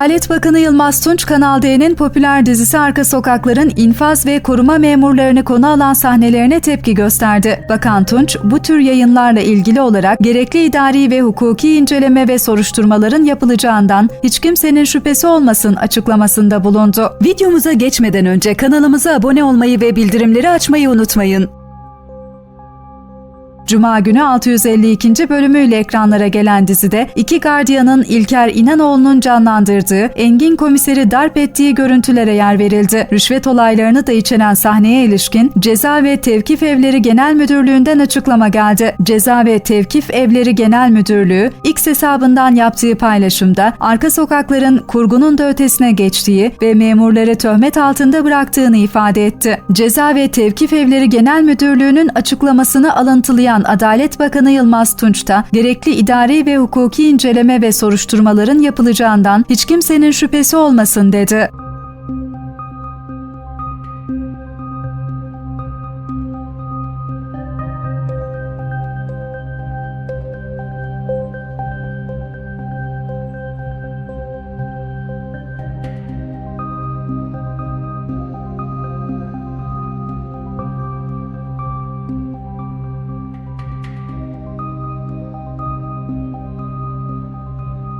Adalet Bakanı Yılmaz Tunç, Kanal D'nin popüler dizisi Arka Sokaklar'ın infaz ve koruma memurlarını konu alan sahnelerine tepki gösterdi. Bakan Tunç, bu tür yayınlarla ilgili olarak gerekli idari ve hukuki inceleme ve soruşturmaların yapılacağından hiç kimsenin şüphesi olmasın açıklamasında bulundu. Videomuza geçmeden önce kanalımıza abone olmayı ve bildirimleri açmayı unutmayın. Cuma günü 652. bölümüyle ekranlara gelen dizide iki gardiyanın İlker İnanoğlu'nun canlandırdığı Engin komiseri darp ettiği görüntülere yer verildi. Rüşvet olaylarını da içeren sahneye ilişkin Ceza ve Tevkif Evleri Genel Müdürlüğü'nden açıklama geldi. Ceza ve Tevkif Evleri Genel Müdürlüğü X hesabından yaptığı paylaşımda arka sokakların kurgunun da ötesine geçtiği ve memurları töhmet altında bıraktığını ifade etti. Ceza ve Tevkif Evleri Genel Müdürlüğü'nün açıklamasını alıntılayan Adalet Bakanı Yılmaz Tunç da gerekli idari ve hukuki inceleme ve soruşturmaların yapılacağından hiç kimsenin şüphesi olmasın dedi.